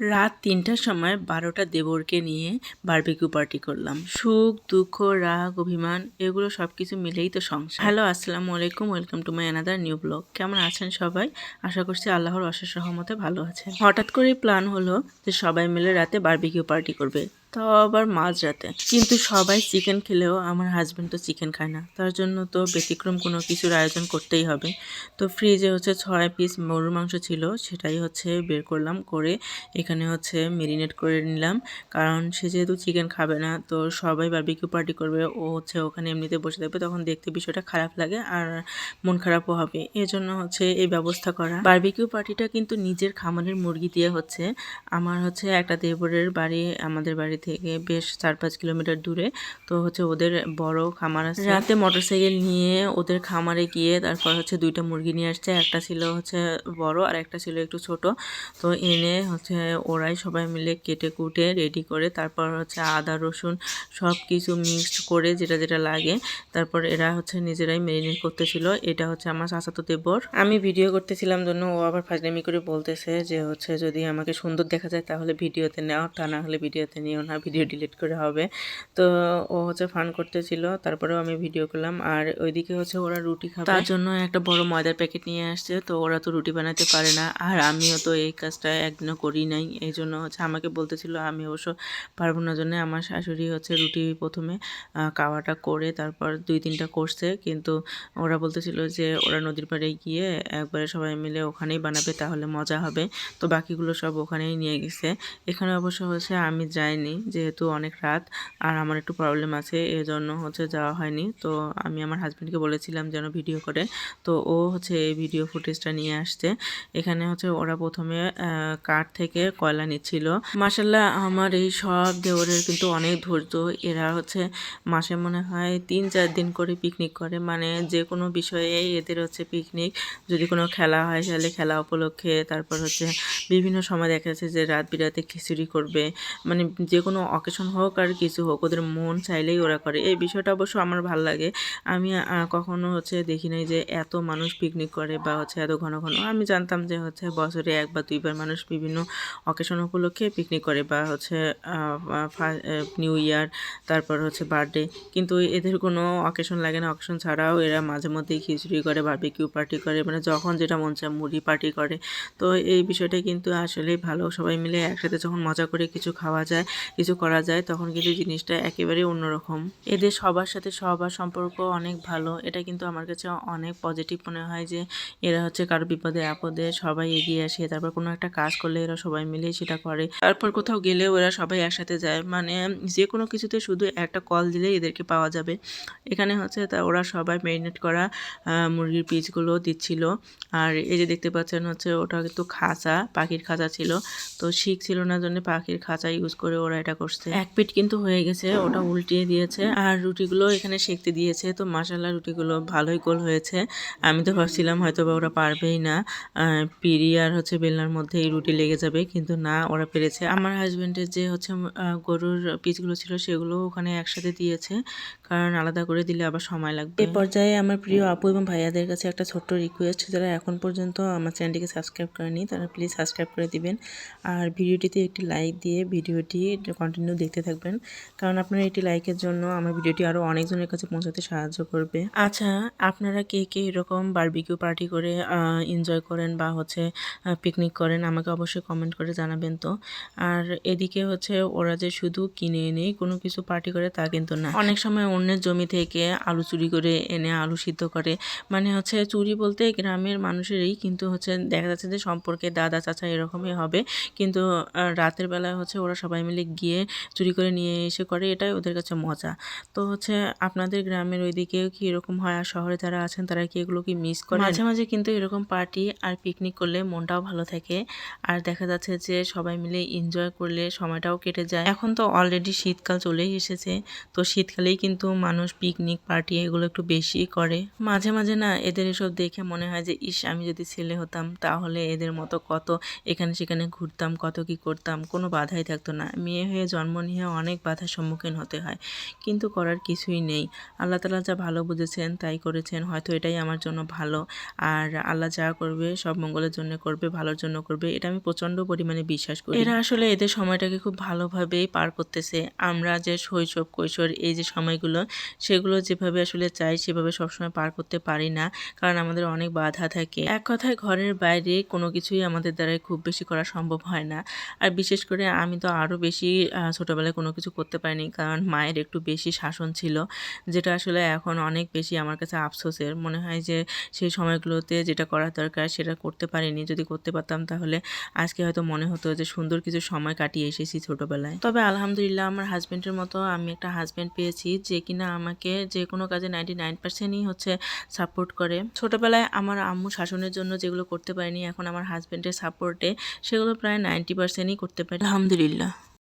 রাত তিনটার সময় বারোটা দেবরকে নিয়ে বার্বিকিউ পার্টি করলাম। সুখ, দুঃখ, রাগ, অভিমান, এগুলো সব কিছু মিলেই তো সংসার। হ্যালো আসসালামু আলাইকুম welcome to my another new blog কেমন আছেন সবাই? আশা করছি আল্লাহর অশেষ সহমতে ভালো আছেন। হঠাৎ করেই প্ল্যান হলো যে সবাই মিলে রাতে বার্বিকিউ পার্টি করবে। তাও আবার মাঝরাতে। কিন্তু সবাই চিকেন খেলেও আমার হাজব্যান্ড তো চিকেন খায় না। তার জন্য তো ব্যতিক্রম কোনো কিছুর আয়োজন করতেই হবে। তো ফ্রিজে হচ্ছে ছয় পিস গরুর মাংস ছিল, সেটাই হচ্ছে বের করলাম, করে এখানে হচ্ছে মেরিনেট করে নিলাম। কারণ সে যেহেতু চিকেন খাবে না, তো সবাই বারবিকিউ পার্টি করবে, ও হচ্ছে ওখানে এমনিতে বসে থাকবে, তখন দেখতে বিষয়টা খারাপ লাগে আর মন খারাপও হবে। এজন্য হচ্ছে এই ব্যবস্থা করা। বারবিকিউ পার্টিটা কিন্তু নিজের খামারের মুরগি দিয়ে হচ্ছে। আমার হচ্ছে একটা দেবরের বাড়ি, আমাদের বাড়ি থেকে বেশ চার পাঁচ কিলোমিটার দূরে, তো হচ্ছে ওদের বড় খামার আছে। রাতে মোটরসাইকেল নিয়ে ওদের খামারে গিয়ে তারপর হচ্ছে দুইটা মুরগি নিয়ে আসছে। একটা ছিল হচ্ছে বড় আর একটা ছিল একটু ছোট। তো এনে হচ্ছে ওরাই সবাই মিলে কেটে কুটে রেডি করে তারপর হচ্ছে আদা, রসুন সব কিছু মিক্সড করে যেটা যেটা লাগে তারপর এরা হচ্ছে নিজেরাই মেরিনেট করতেছিল। এটা হচ্ছে আমার চাচাতো দেবর। আমি ভিডিও করতেছিলাম জন্য ও আবার ফাজলামি করে বলতেছে যে হচ্ছে যদি আমাকে সুন্দর দেখা যায় তাহলে ভিডিওতে নেওয়া তা না হলে ভিডিওতে নিও না। ভিডিও ডিলিট করে হবে। তো ও হচ্ছে ফান করতেছিল, তারপরেও আমি ভিডিও করলাম। আর ওইদিকে হচ্ছে ওরা রুটি খাবে। তার জন্য একটা বড় ময়দার প্যাকেট নিয়ে আসছে, তো ওরা তো রুটি বানাতে পারে না। আর আমিও তো এই কাজটা একদিনও করি নাই এই জন্য হচ্ছে আমাকে বলতেছিল, আমি অবশ্য পারব না জন্য আমার শাশুড়ি হচ্ছে রুটি প্রথমে কাওয়াটা করে তারপর দুই তিনটা করছে। কিন্তু ওরা বলতেছিল যে ওরা নদীর পাড়ে গিয়ে একবারে সবাই মিলে ওখানেই বানাবে, তাহলে মজা হবে। তো বাকিগুলো সব ওখানেই নিয়ে গেছে। এখানে অবশ্য হচ্ছে আমি যাইনি যেহেতু অনেক রাত, আর আমার একটু প্রবলেম আছে, এজন্য হচ্ছে যাওয়া হয়নি। তো আমি আমার হাজব্যান্ডকে বলেছিলাম যেন ভিডিও করে। তো ও হচ্ছে এই ভিডিও ফুটেজটা নিয়ে আসছে। এখানে হচ্ছে ওরা প্রথমে কাঠ থেকে কয়লা নিচ্ছিল। মাসাল্লাহ আমার এই সব দেওরের কিন্তু অনেক ধৈর্য। এরা হচ্ছে মাসে মনে হয় তিন চার দিন করে পিকনিক করে। মানে যে কোনো বিষয়ে এদের হচ্ছে পিকনিক যদি কোনো খেলা হয় তাহলে খেলা উপলক্ষে। তারপর হচ্ছে বিভিন্ন সময় দেখা যাচ্ছে যে রাত বিরাতে খিচুড়ি করবে। মানে যে কোনো অকেশন হোক আর কিছু হোক, ওদের মন চাইলেই ওরা করে। এই বিষয়টা অবশ্য আমার ভালো লাগে। আমি কখনো হচ্ছে দেখি নাই যে এত মানুষ পিকনিক করে বা হচ্ছে এত ঘন ঘন। আমি জানতাম যে হচ্ছে বছরে এক বা দুইবার মানুষ বিভিন্ন অকেশন উপলক্ষে পিকনিক করে বা হচ্ছে নিউ ইয়ার তারপর হচ্ছে বার্থডে কিন্তু এদের কোনো অকেশন লাগে না। অকেশন ছাড়াও এরা মাঝে মধ্যেই খিচুড়ি করে বার্বিকিউ পার্টি করে মানে যখন যেটা মন চায় মুড়ি পার্টি করে। তো এই বিষয়টা কিন্তু আসলে ভালো। সবাই মিলে একসাথে যখন মজা করে কিছু খাওয়া যায় কিছু করা যায়, তখন কিন্তু জিনিসটা একেবারে অন্যরকম। এদের সবার সাথে সবার সম্পর্ক অনেক ভালো। এটা কিন্তু আমার কাছে অনেক পজিটিভ মনে হয় যে, এরা হচ্ছে কারও বিপদে আপদে সবাই এগিয়ে আসে, তারপর কোনো একটা কাজ করলে এরা সবাই মিলেই সেটা করে। তারপর কোথাও গেলেও এরা সবাই একসাথে যায়। মানে যে কোনো কিছুতে শুধু একটা কল দিলেই এদেরকে পাওয়া যাবে। এখানে হচ্ছে তা ওরা সবাই ম্যারিনেট করা মুরগির পিসগুলো দিচ্ছিল। আর এই যে দেখতে পাচ্ছেন হচ্ছে ওটা কিন্তু খাঁচা, পাখির খাঁচা ছিল। তো শিখ ছিল না জন্য পাখির খাঁচা ইউজ করে ওরা এটা করছে। এক পিট কিন্তু হয়ে গেছে ওটা উল্টিয়ে দিয়েছে। আর রুটিগুলো এখানে সেকতে দিয়েছে। তো মাসাল্লাহ রুটিগুলো ভালোই গোল হয়েছে। আমি তো ভাবছিলাম হয়তো বা ওরা পারবেই না। পিড়ি আর হচ্ছে বেলনার মধ্যে এই রুটি লেগে যাবে কিন্তু না ওরা পেরেছে। আমার হাজব্যান্ডের যে হচ্ছে গরুর পিচগুলো ছিল সেগুলো ওখানে একসাথে দিয়েছে। কারণ আলাদা করে দিলে আবার সময় লাগবে। এ পর্যায়ে আমার প্রিয় আপু এবং ভাইয়াদের কাছে একটা ছোট্ট রিকোয়েস্ট যারা এখন পর্যন্ত আমার চ্যানেলটিকে সাবস্ক্রাইব করেনি তারা প্লিজ সাবস্ক্রাইব করে দিবেন। আর ভিডিওটিতে একটি লাইক দিয়ে ভিডিওটি কন্টিনিউ দেখতে থাকবেন। কারণ আপনার একটি লাইকের জন্য আমার ভিডিওটি আরও অনেকজনের কাছে পৌঁছাতে সাহায্য করবে। আচ্ছা আপনারা কে কে এরকম বারবিকিউ পার্টি করে এনজয় করেন বা হচ্ছে পিকনিক করেন, আমাকে অবশ্যই কমেন্ট করে জানাবেন তো। আর এদিকে হচ্ছে ওরা যে শুধু কিনে এনে কোনো কিছু পার্টি করে তা কিন্তু না। অনেক সময় অন্যের জমি থেকে আলু চুরি করে এনে আলু সিদ্ধ করে। মানে হচ্ছে চুরি বলতে গ্রামের মানুষেরই কিন্তু হচ্ছে দেখা যাচ্ছে যে সম্পর্কে দাদা চাচা এরকমই হবে। কিন্তু রাতের বেলায় হচ্ছে ওরা সবাই মিলে গিয়ে চুরি করে নিয়ে এসে করে, এটাই ওদের কাছে মজা। তো হচ্ছে আপনাদের গ্রামের ওইদিকেও কি এরকম হয়? আর শহরে যারা আছেন, তারা কি এগুলো কি মিস করে মাঝে মাঝে কিন্তু এরকম পার্টি আর পিকনিক করলে মনটাও ভালো থাকে। আর দেখা যাচ্ছে যে সবাই মিলে এনজয় করলে সময়টাও কেটে যায়। এখন তো অলরেডি শীতকাল চলেই এসেছে। তো শীতকালেই কিন্তু মানুষ পিকনিক পার্টি এগুলো একটু বেশি করে। মাঝে মাঝে না এদের এসব দেখে মনে হয় যে, ইস, আমি যদি ছেলে হতাম, তাহলে এদের মতো কত এখানে সেখানে ঘুরতাম, কত কি করতাম, কোনো বাধাই থাকতো না। মেয়ে হয়ে জন্ম নিয়ে অনেক বাধার সম্মুখীন হতে হয়। কিন্তু করার কিছুই নেই। আল্লাহ তালা যা ভালো বুঝেছেন, তাই করেছেন। হয়তো এটাই আমার জন্য ভালো। আর আল্লাহ যা করবে, সব মঙ্গলের জন্য করবে, ভালোর জন্য করবে, এটা আমি প্রচণ্ড পরিমাণে বিশ্বাস করি। এরা আসলে এদের সময়টাকে খুব ভালোভাবেই পার করতেছে। আমরা যে শৈশব, কৈশোর, এই যে সময়গুলো, সেগুলো যেভাবে আসলে চাই, সেভাবে সবসময় পার করতে পারি না। কারণ আমাদের অনেক বাধা থাকে। এক কথায় ঘরের বাইরে কোনো কিছুই আমাদের দ্বারাই খুব বেশি করা সম্ভব হয় না। আর বিশেষ করে আমি তো আরও বেশি ছোটোবেলায় কোনো কিছু করতে পারিনি, কারণ মায়ের একটু বেশি শাসন ছিল, যেটা আসলে এখন অনেক বেশি আমার কাছে আফসোসের। মনে হয় যে সেই সময়গুলোতে যেটা করার দরকার সেটা করতে পারিনি। যদি করতে পারতাম তাহলে আজকে হয়তো মনে হতো যে সুন্দর কিছু সময় কাটিয়ে এসেছি ছোটোবেলায়। তবে আলহামদুলিল্লাহ আমার হাজব্যান্ডের মতো আমি একটা হাজব্যান্ড পেয়েছি, যে কিনা আমাকে যে কোনো কাজে নাইনটি নাইন পার্সেন্টই হচ্ছে সাপোর্ট করে। ছোটোবেলায় আমার আম্মু শাসনের জন্য যেগুলো করতে পারিনি, এখন আমার হাজব্যান্ডের সাপোর্টে সেগুলো প্রায় নাইনটি পার্সেন্টই করতে পারি। আলহামদুলিল্লাহ।